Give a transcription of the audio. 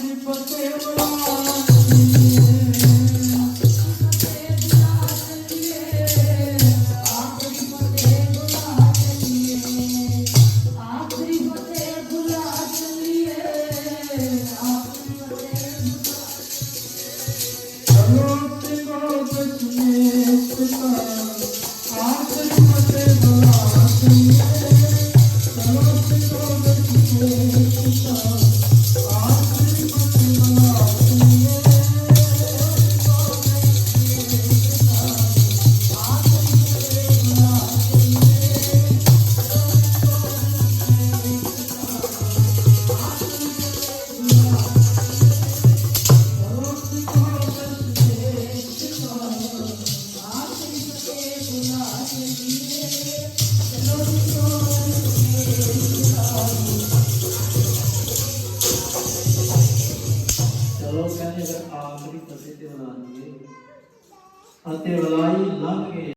de Panteão. ਚਲੋ ਕਹਿੰਦੇ ਅਗਰ ਆਖਰੀ ਫਸੇ ਤੇ ਬਣਾ ਲਈਏ ਅਤੇ ਬਲਾਈ ਲੰਘ ਗਏ